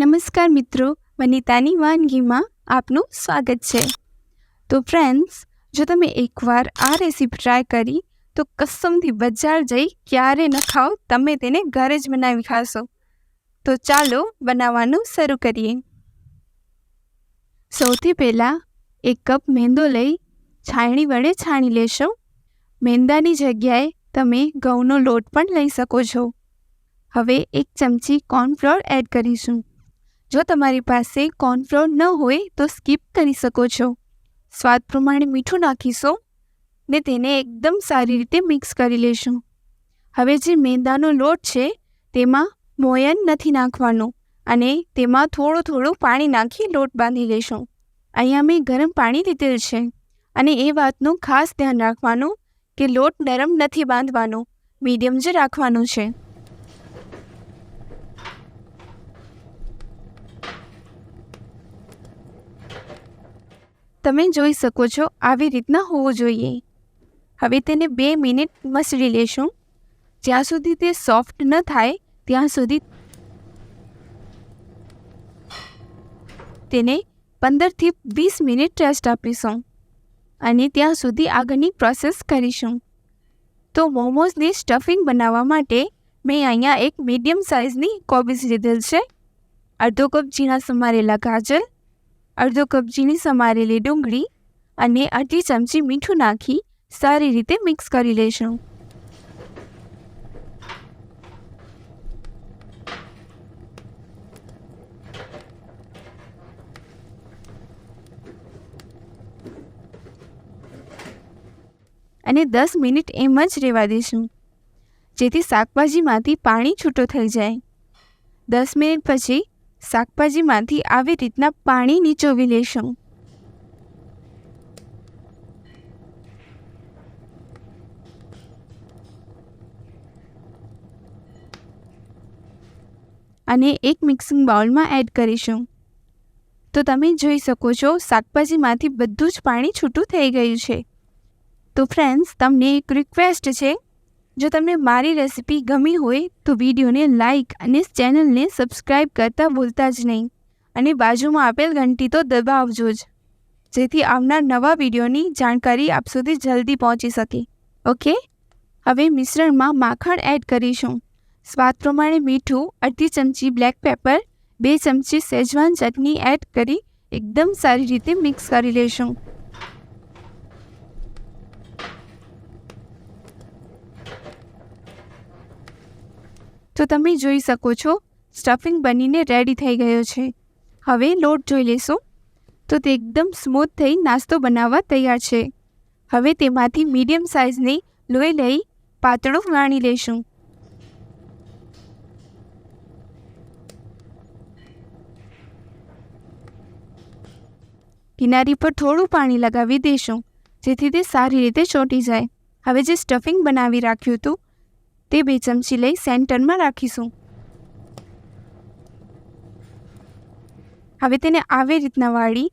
નમસ્કાર મિત્રો, વનિતાની વાનગીમાં આપનું સ્વાગત છે. તો ફ્રેન્ડ્સ જો તમે એકવાર આ રેસીપી ટ્રાય કરી, તો કસમથી બજાર જઈ ક્યારે ન ખાઓ, તમે તેને ઘરે જ બનાવી ખાશો. તો ચાલો બનાવવાનું શરૂ કરીએ. સૌથી પહેલાં એક કપ મેંદો લઈ છાણી વડે છાણી લેશો. મેંદાની જગ્યાએ તમે ઘઉંનો લોટ પણ લઈ શકો છો. હવે એક ચમચી કોર્નફ્લોર એડ કરીશું. જો તમારી પાસે કોર્નફ્લોર ન હોય તો સ્કીપ કરી શકો છો. સ્વાદ પ્રમાણે મીઠું નાખીશું ને તેને એકદમ સારી રીતે મિક્સ કરી લેશું. હવે જે મેંદાનો લોટ છે તેમાં મોયન નથી નાખવાનું અને તેમાં થોડું થોડું પાણી નાખી લોટ બાંધી લેશું. અહીંયા મેં ગરમ પાણી લીધેલ છે અને એ વાતનું ખાસ ધ્યાન રાખવાનું કે લોટ નરમ નથી બાંધવાનો, મીડિયમ જ રાખવાનું છે. તમે જોઈ શકો છો આવી રીતના હોવું જોઈએ. હવે તેને બે મિનિટ મસળી લેશું. જ્યાં સુધી તે સોફ્ટ ન થાય, ત્યાં સુધી તેને પંદરથી વીસ મિનિટ રેસ્ટ આપીશું. અને ત્યાં સુધી આગળની પ્રોસેસ કરીશું. તો મોમોઝની સ્ટફિંગ બનાવવા માટે મેં અહીંયા એક મીડિયમ સાઇઝની કોબીઝ લીધેલ છે. અડધો કપ ઝીણા સમારેલા ગાજર અડધો કપ ઝીણી સમારેલી ડુંગળી અને અડધી ચમચી મીઠું નાખી સારી રીતે મિક્સ કરી લેશું. અને દસ મિનિટ એમ જ રહેવા દઈશું જેથી શાકભાજીમાંથી પાણી છૂટો થઈ જાય. દસ મિનિટ પછી શાકભાજીમાંથી આવી રીતના પાણી નીચોવી લેશું. અને એક મિક્સિંગ બાઉલમાં એડ કરીશું. તો તમે જોઈ શકો છો, શાકભાજીમાંથી બધું જ પાણી છૂટું થઈ ગયું છે. તો ફ્રેન્ડ્સ, તમને એક રિક્વેસ્ટ છે. જો તમને મારી રેસિપી ગમી હોય તો વિડીયોને લાઇક અને ચેનલને સબસ્ક્રાઈબ કરતાં ભૂલતા જ નહીં. અને બાજુમાં આપેલ ઘંટી તો દબાવજો જ, જેથી આવનાર નવા વિડીયોની જાણકારી આપ સુધી જલ્દી પહોંચી શકે. ઓકે? હવે મિશ્રણમાં માખણ એડ કરીશું. સ્વાદ પ્રમાણે મીઠું, અડધી ચમચી બ્લેક પેપર, બે ચમચી સેજવાન ચટણી એડ કરી એકદમ સારી રીતે મિક્સ કરી લેશું. તો તમે જોઈ શકો છો સ્ટફિંગ બનીને રેડી થઈ ગયો છે. હવે લોટ જોઈ લેશો. તો તે એકદમ સ્મૂથ થઈ નાસ્તો બનાવવા તૈયાર છે. હવે તેમાંથી મીડિયમ સાઇઝની લોહી લઈ પાતળું વાણી લેશું. કિનારી પર થોડું પાણી લગાવી દઈશું જેથી તે સારી રીતે ચોંટી જાય. હવે જે સ્ટફિંગ બનાવી રાખ્યું હતું તે બે ચમચી લઈ સેન્ટરમાં રાખીશું. હવે તેને આવી રીતના વાળી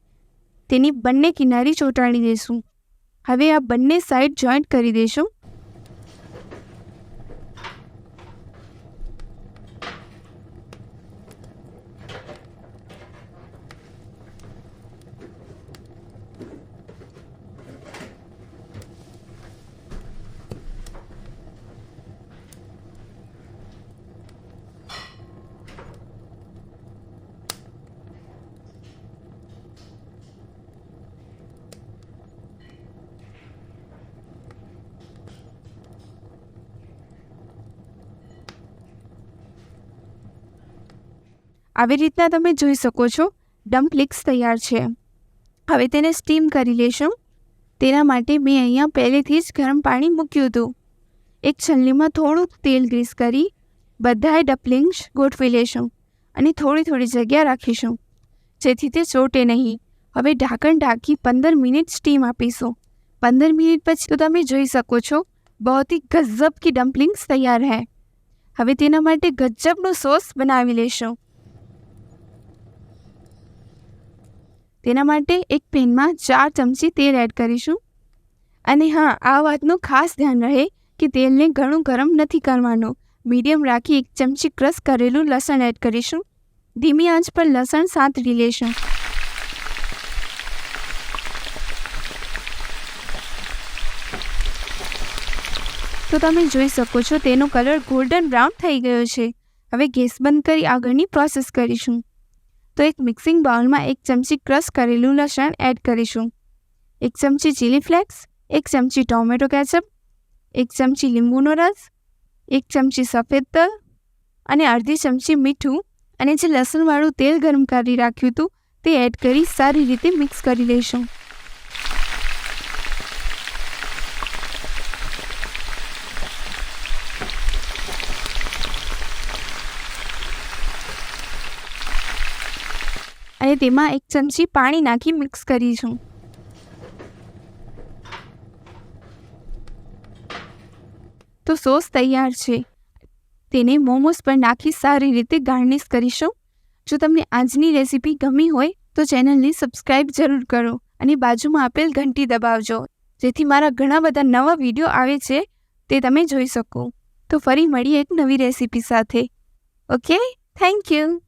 તેની બંને કિનારી ચોંટાડી દઈશું હવે આ બંને સાઈડ જોઈન્ટ કરી દઈશું આવી રીતના તમે જોઈ શકો છો. ડમ્પલિક્સ તૈયાર છે. હવે તેને સ્ટીમ કરી લેશું. તેના માટે મેં અહીંયા પહેલેથી જ ગરમ પાણી મૂક્યું હતું. એક છલ્લીમાં થોડું તેલ ગ્રીસ કરી બધાએ ડમ્પલિંગ્સ ગોઠવી લેશું અને થોડી થોડી જગ્યા રાખીશું. જેથી તે ચોટે નહીં. હવે ઢાંકણ ઢાંકી પંદર મિનિટ સ્ટીમ આપીશું. પંદર મિનિટ પછી તો તમે જોઈ શકો છો, બહુત ही ગજબ કી ડમ્પલિંગ્સ તૈયાર હૈ. હવે તેના માટે ગજબનો સોસ બનાવી લેશું. તેના માટે એક પેનમાં ચાર ચમચી તેલ એડ કરીશું. અને હા, આ વાતનું ખાસ ધ્યાન રહે કે તેલને ઘણું ગરમ નથી કરવાનું. મીડિયમ રાખી એક ચમચી ક્રશ કરેલું લસણ એડ કરીશું. ધીમી આંચ પર લસણ સાંતળી લેશું. તો તમે જોઈ શકો છો, તેનો કલર ગોલ્ડન બ્રાઉન થઈ ગયો છે. હવે ગેસ બંધ કરી આગળની પ્રોસેસ કરીશું. તો એક મિક્સિંગ બાઉલમાં એક ચમચી ક્રશ કરેલું લસણ એડ કરીશું. એક ચમચી ચીલી ફ્લેક્સ એક ચમચી ટોમેટો કેચઅપ એક ચમચી લીંબુનો રસ, એક ચમચી સફેદ તલ અને અડધી ચમચી મીઠું અને જે લસણવાળું તેલ ગરમ કરી રાખ્યું હતું તે એડ કરી સારી રીતે મિક્સ કરી લઈશું. અને તેમાં એક ચમચી પાણી નાખી મિક્સ કરીશું તો સોસ તૈયાર છે. તેને મોમોસ પર નાખી સારી રીતે ગાર્નિશ કરીશું. જો તમને આજની રેસીપી ગમી હોય, તો ચેનલને સબસ્ક્રાઈબ જરૂર કરો અને બાજુમાં આપેલ ઘંટી દબાવજો. જેથી મારા ઘણા બધા નવા વીડિયો આવે છે, તે તમે જોઈ શકો. તો ફરી મળીએ એક નવી રેસીપી સાથે. ઓકે? Thank you.